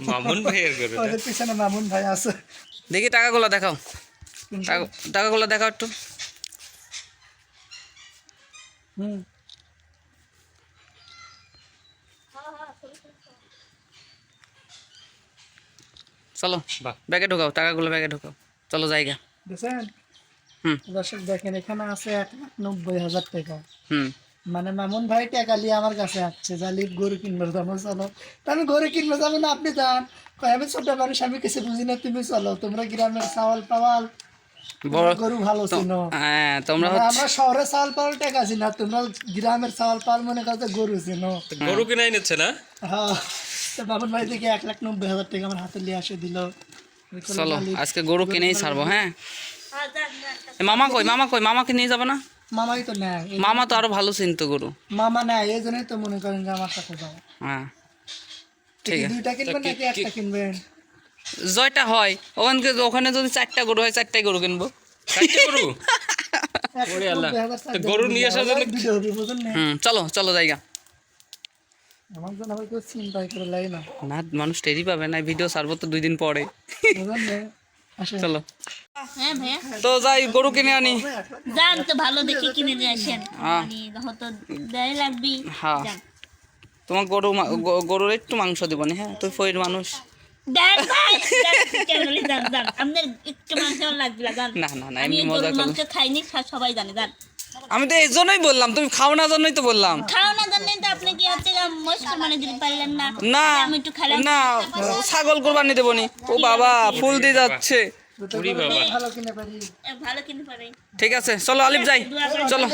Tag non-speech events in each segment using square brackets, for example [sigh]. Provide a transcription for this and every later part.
মামুন ভাইয়ের গরু ওদের পিছনে মামুন ভাই আছে। দেখি টাকাগুলো দেখাও। টাকা- টাকাগুলো দেখাও একটু। হুম। চলো। ব্যাগে ঢোকাও টাকাগুলো ব্যাগে ঢোকাও। চলো জায়গা। হুম। দর্শক দেখেন এখানে আছে এক লাখ নব্বই হাজার টাকা। হুম। মানে মামুন ভাই টাকা নিয়ে আমার কাছে আসছে জালি গরু কিনবে যাব চলো। আমি গরু কিনবে যাব না আপনি যান। কয় আমি ছোট মানুষ আমি কিছু বুঝি না তুমি চলো তোমরা গ্রামের চাওয়াল পাওয়াল। গরু ভালো চিনো। হ্যাঁ তোমরা মানে আমরা শহরে চাওয়াল পাওয়াল টাকা আছি না তোমরা গ্রামের চাওয়াল পাওয়াল মনে করতে গরু চিনো। গরু কিনাই নিচ্ছে না? হ্যাঁ তো বাবুন ভাই থেকে এক লাখ নব্বই হাজার টাকা আমার হাতে নিয়ে আসে দিল। চলো আজকে গরু কিনেই ছাড়বো হ্যাঁ? মামা কই মামা কই মামাকে নিয়ে যাবে না? মামাই তো নেয় মামা তো আরও ভালো চিনতো গরু। মামা নেয় এই জন্যই তো মনে করেন যে আমার সাথে যাও হ্যাঁ। ঠিক আছে। দুইটা কিনবেন নাকি একটা কিনবেন? জয়টা হয়। ওখানে ওখানে যদি চারটা গরু হয় চারটাই গরু কিনবো। চারটে গরু? [laughs] আল্লাহ। তো গরু নিয়ে আসার জন্য- ভিডিও হবে, বুঝলেন না? হুম চলো চলো জায়গা। আমার জন্য আবার কেউ চিন্তাই করে লাগে না। না মানুষ টেরি পাবে না ভিডিও ছাড়বো তো দুই দিন পরে। চলো। হ্যাঁ তো যাই গরু কিনে আনি। যান তো ভালো দেখে কিনে দিয়ে আসেন। হ্যাঁ। মানে হয়তো দেয় লাগবি হ্যাঁ। তোমার গরু গরুর একটু মাংস দিব না হ্যাঁ? তুই ফইর মানুষ। না, না, না, এমনি মজা খাইনি সবাই জানে যান। আমি তো এই জন্যই বললাম তুমি খাও না জন্যই তো বললাম। খাও না জানলেন তো আপনি কি হচ্ছে মানে দিতে পারলেন না? না আমি একটু খাইলাম না ছাগল কোরবানি দেবো নি ও বাবা ফুল দিয়ে যাচ্ছে। দুটো উরি গরু বাবা। ভালো কিনে পারি এ, ভালো কিনতে পারে ঠিক আছে চলো আলিফ যাই চলো।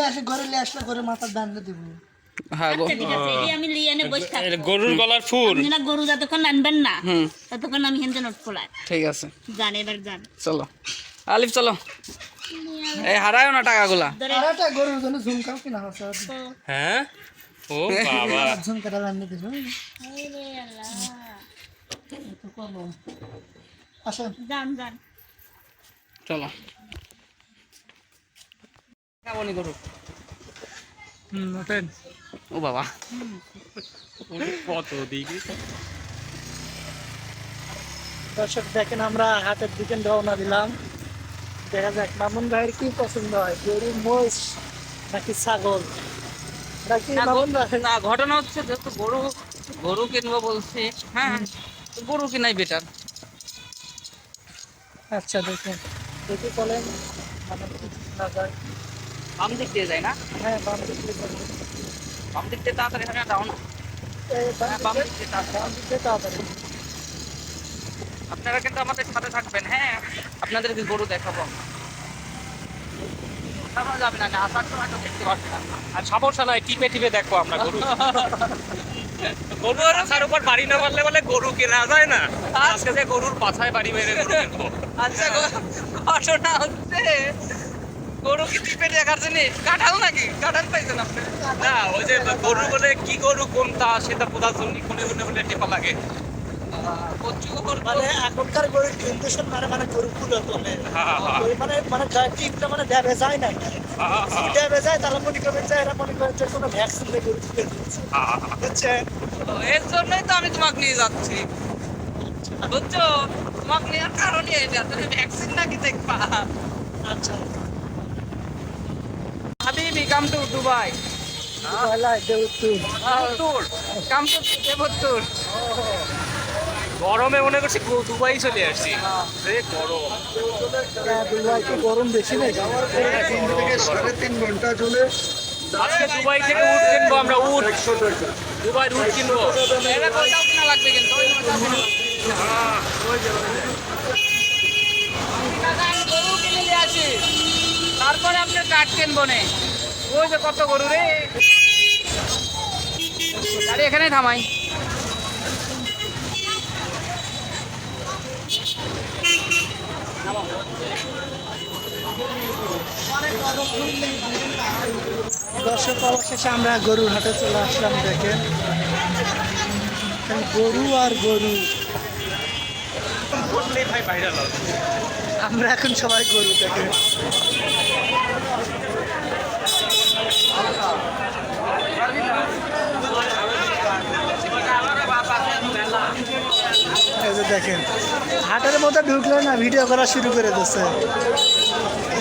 হ্যাঁ আচ্ছা, গরুর গলার ফুল। গরু যতক্ষণ আনবেন না হুম। ততক্ষণ আমি হেনতে নোট খোলাই। ঠিক আছে। যান এবার যান চলো। আলিফ চলো। এই হারায়ও না টাকাগুলা। ধরে গরুর জন্য ঝুমকাও কিনা হচ্ছে হ্যাঁ? ও বাবা। রান্না দিবে আরে আল্লাহ তো কম আসেন। যান যান চলো। কেমনই গরু হুম ওঠেন ও বাবা। কত দিকে? দর্শক দেখেন আমরা হাতের দিকে রওনা দিলাম। দেখা যাক মামুন ভাইয়ের কি পছন্দ হয় গরু মোষ নাকি ছাগল? নাকি মামুন ভাই? না ঘটনা হচ্ছে যেহেতু গরু গরু কিনবো বলছি হ্যাঁ গরু কিনাই বেটার আচ্ছা দেখেন দেখি বলেন কি না যায় বাম দিক দিয়ে যায় না? হ্যাঁ বাম দিক দিয়ে। বাম দিক দিয়ে তাড়াতাড়ি এখানে যাও না এই বাম হ্যাঁ, বাম দিকে- দিক দিয়ে তাড়াতাড়ি। আপনারা কিন্তু আমাদের সাথে থাকবেন হ্যাঁ? আপনাদেরকে গরু দেখাবো না আসার সময় তো দেখতে পাচ্ছেন না। আর সমস্যা নাই টিপে টিপে দেখব আমরা গরু। গরু আর তার উপর বাড়ি না পারলে বলে গরু কেনা যায় না। আজকে যে গরুর পাছায় বাড়ি মেরে গরু কিনবো। আচ্ছা ঘটনা হচ্ছে গরু কি টিপে দেখার জন্য কাঁঠাল নাকি? কাঁঠাল পাইছেন আপনি? না ওই যে গরু বলে কি গরু কোনটা সেটা বোঝার জন্য কোনে কোনে টেপা লাগে। মানে এখনকার গরু ইন্ডেশন মানে মানে তোলে মানে যা দেবে যায় না যায় তাহলে করবেন যে এরা করেন যে কোনো ভ্যাকসিন দিয়ে গরু ফুলে দিচ্ছে। বুঝছেন? এর জন্যই তো আমি তোমাকে নিয়ে যাচ্ছি। বুঝছ? তোমাকে নেওয়ার কারণই এটা তুমি ভ্যাকসিন নাকি দেখবা? আচ্ছা। হাবিবি কাম টু দুবাই। দেউতুর টুর কাম টু দেবত্তুর। গরমে মনে করছি দুবাই চলে আসছি। গরম। দুবাই কি গরম বেশি নেই তিন থেকে সাড়ে তিন ঘণ্টা চলে আজকে দুবাই থেকে উট কিনবো আমরা উট। দুবাই উট কিনবো। লাগবে কিন্তু। তারপরে আপনি কাঠ কিনবো নে। ওই যে কত গরু রে? গাড়ি এখানে থামাই। দর্শক, অবশেষে আমরা গরুর হাটে চলে আসলাম, দেখেন। গরু আর গরু। আমরা এখন সবাই গরু দেখেন। এই যে দেখেন, হাটের মধ্যে ঢুকলে না ভিডিও করা শুরু করে দিচ্ছে।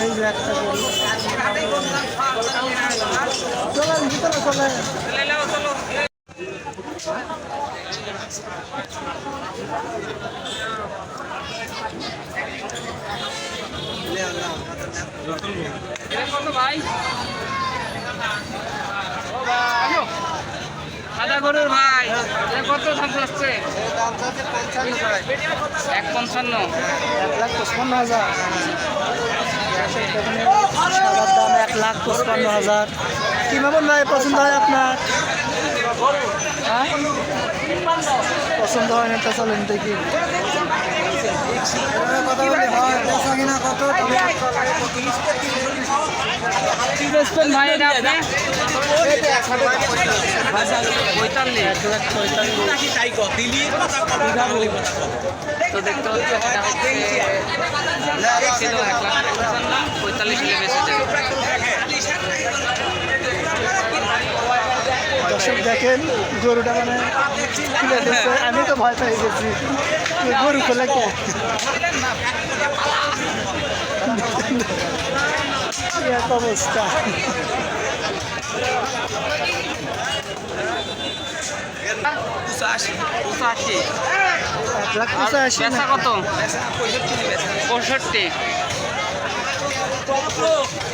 এই যে একটা ভিতরে চলেন। সাদা ভাই। কত দাম চাচ্ছে। এক পঞ্চান্ন। এক লাখ পঁচপান্ন হাজার। সাদার দাম এক লাখ পঁচপান্ন হাজার কি মামুন পছন্দ হয়? আপনার? পছন্দ হয় না তা চলেন দেখি কি বেচবেন ভাই এটা আপনি পঁয়তাল্লিশ তো দেখতে হচ্ছে পঁয়তাল্লিশ বেশি যাবে দর্শক দেখেন, গরুটা মানে খুলে দিচ্ছে আমি তো ভয় পেয়ে গেছি। গরু খুলে কে? কি এক অবস্থা। পঁচাশি এক লাখ আর পঁচাশি বেচা না কত? পঁয়ষট্টি। এই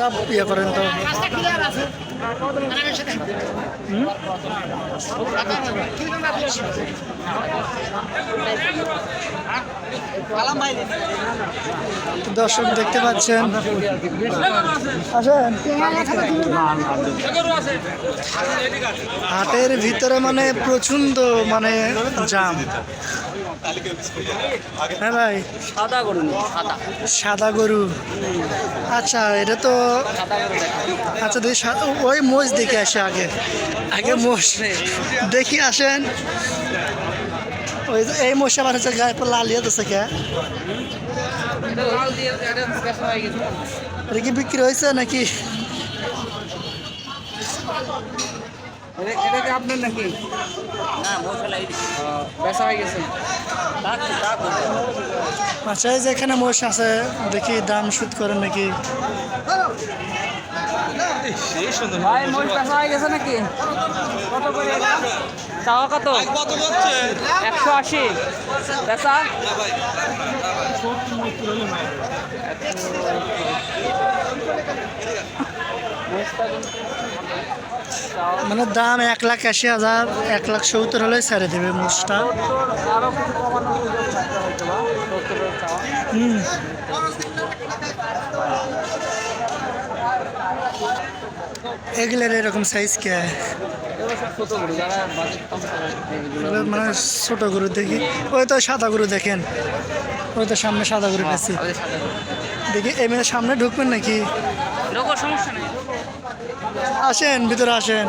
তো। দর্শক দেখতে পাচ্ছেন। আসেন। হাটের ভিতরে মানে প্রচণ্ড মানে জাম। হ্যাঁ ভাই। সাদা গরু সাদা। সাদা গরু। আচ্ছা এটা তো আচ্ছা দেখি ওই মোষ দেখে আসে আগে। আগে মোষ? দেখি আসেন। ওই এই মোষ আবার হচ্ছে গায়ে পর লাল ইয়ে দিচ্ছে কে? এটা কি বিক্রি হয়েছে নাকি? এটা এটা কি আপনার নাকি? না মশলাই বেচা হয়ে গেছে। আচ্ছা এই যে এখানে মোষ আছে দেখি দাম শুট করেন নাকি? ভাই মোট বেচা হয়ে গেছে নাকি? কত করে চাওয়া কত? একশো আশি। বেচা? মানে দাম এক লাখ আশি হাজার এক লাখ সত্তর হলে ছেড়ে দেবে মোষটা। হুম। এগুলোর এরকম সাইজ কে? মানে ছোট গরু দেখি। ওই তো সাদা গরু দেখেন। ওই তো সামনে সাদা গরু পেয়েছি দেখি এমনি সামনে ঢুকবেন নাকি? সমস্যা নেই। আসেন ভিতরে আসেন।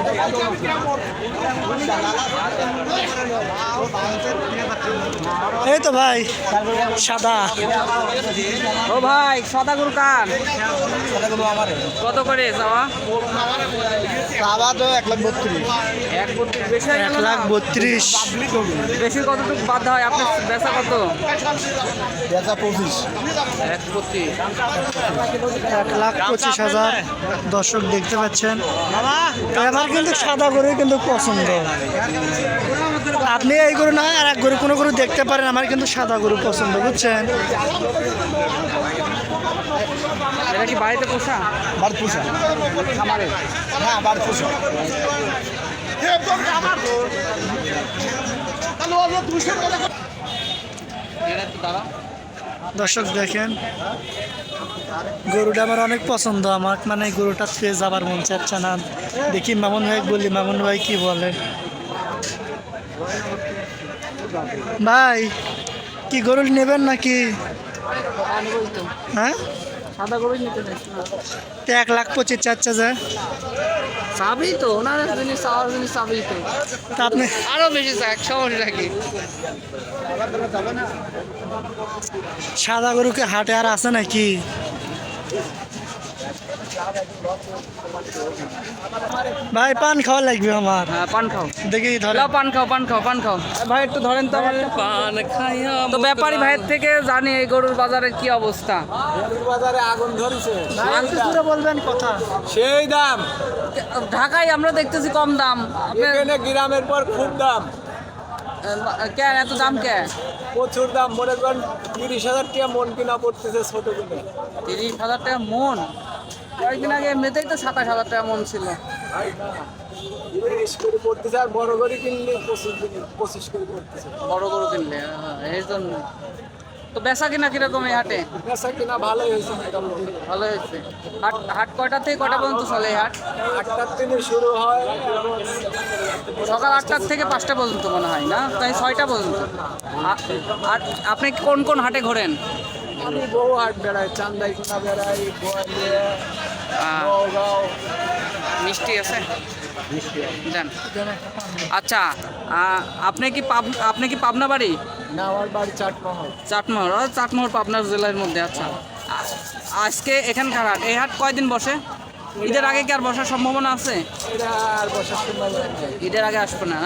এই তো ভাই সাদা। ও ভাই সাদা গরু কার কত করে যাওয়া? আবার তো এক লাখ বত্রিশ। এক বেশি হয়ে এক লাখ বত্রিশ। বেশি কতটুকু বাদ হয়? আপনার বেচা কত? পঁচিশ। এক এক লাখ পঁচিশ হাজার দর্শক দেখতে পাচ্ছেন। আমার কিন্তু সাদা করে কিন্তু পছন্দ। আপনি এই গরু না আর এক গরু কোনো গরু দেখতে পারেন আমার কিন্তু সাদা গরু পছন্দ বুঝছেন? এটা কি বাড়িতে পোষা? বার পুষা। খামারে? হ্যাঁ বার পুষা। দর্শক দেখেন গরুটা আমার অনেক পছন্দ আমার মানে গরুটা পেয়ে যাবার মন চাচ্ছে না। দেখি মামুন ভাই বলি মামুন ভাই কি বলে? ভাই কি গরু নেবেন নাকি? হ্যাঁ? সাদা গরুই নিতে এক লাখ পঁচিশ চাচ্ছে যে চাবি তো ওনার জিনিস চাওয়ার জিনিস চাবি তো। আপনি আরও বেশি চাই একশো নাকি। সাদা গরুকে হাটে আর আছে নাকি? ভাই পান খাওয়া লাগবে আমার। হ্যাঁ পান খাও। দেখি ধরে পান খাও পান খাও পান খাও। ভাই একটু ধরেন তো আমার। পান খাইয়া তো ব্যাপারী ভাইয়ের থেকে জানি এই গরুর বাজারের কি অবস্থা। বাজারে আগুন ধরেছে। ভাই একটু বলবেন কথা। সেই দাম। ঢাকায় আমরা দেখতেছি কম দাম। আপনি এখানে গ্রামের পর খুব দাম। কেন এত দাম কে? প্রচুর দাম। মনে করেন তিরিশ হাজার টাকা মন কিনা পড়তেছে ছোট কিনে তিরিশ হাজার টাকা মন? কয়েকদিন আগে এমনিতেই তো সাতাশ হাজার টাকা মন ছিল। বড় করে কিনলে পঁচিশ করে পড়তেছে। বড় গরু কিনলে এই জন্য। তো বেচা কিনা কীরকম এই হাটে? বেচা কিনা ভালোই হয়েছে ভালো হয়েছে। হাট হাট কয়টা থেকে কয়টা পর্যন্ত চলে এই হাট? আটটার দিনে শুরু হয়। সকাল আটটার থেকে পাঁচটা পর্যন্ত মনে হয় না? তাই ছয়টা পর্যন্ত। আপনি কোন কোন হাটে ঘোরেন? আমি বহু হাট বেড়াই বেড়াই গোয়ালিয়া নগাঁও মিষ্টি আছে? দেন। আচ্ছা আপনি কি পাব- আপনি কি পাবনা বাড়ি? না আমার বাড়ি চাটমোহর ও, চাটমোহর পাবনা জেলার মধ্যে আচ্ছা। আজকে এখানকার হাট এই হাট কয়দিন বসে? ঈদের আগে কি আর বসার সম্ভাবনা আছে? ঈদের আগে আসবে না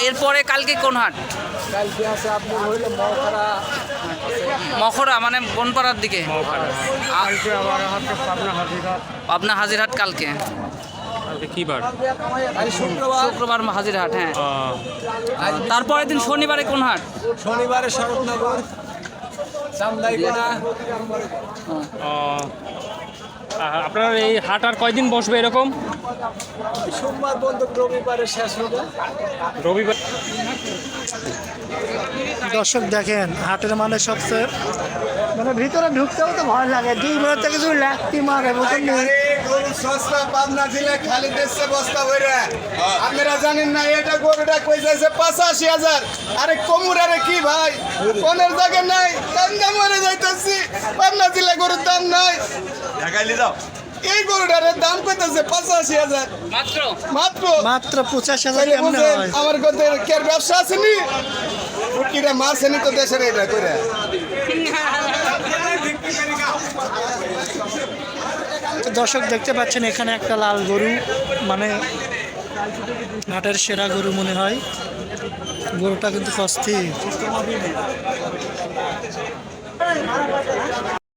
এরপরে কালকে কোন হাট? কালকে আছে আপনি হইলে মখরা মানে বনপাড়ার দিকে? পাবনা হাজিরহাট। কালকে? কালকে কি বার? আজ শুক্রবার। শুক্রবার হাজিরহাট হ্যাঁ। তারপরের দিন শনিবারে কোন হাট? শনিবারে শরৎনগর আপনার এই হাট আর কয়দিন বসবে এরকম? সোমবার পর্যন্ত রবিবারে শেষ হবে। রবিবার দর্শক দেখেন হাটের মানে সবচেয়ে মানে ভিতরে ঢুকতেও তো ভয় লাগে। দুই মিনিট থেকে দুই লাখটি মারে বুঝলেন নি? গরু সস্তা পাবনা দিলে খালি দেশে বস্তা হইরে আপনারা জানেন না এটা গরুটা কই যাইছে? পঁচাশি হাজার। আরে কমুর আরে কি ভাই? কোনের জায়গা নাই দাম দাম মরে যাইতেছি। পাবনা দিলে গরুর দাম নাই। এই গরুটার দাম কইতেছে পঁচাশি হাজার। মাত্র? মাত্র? মাত্র পঁচাশ হাজার হয়। আমার কাছে কের ব্যবসা আসেনি কিরা মারছেনি তো দেশের এটা করে দর্শক দেখতে পাচ্ছেন এখানে একটা লাল গরু মানে হাটের সেরা গরু মনে হয়। গরুটা কিন্তু অস্থির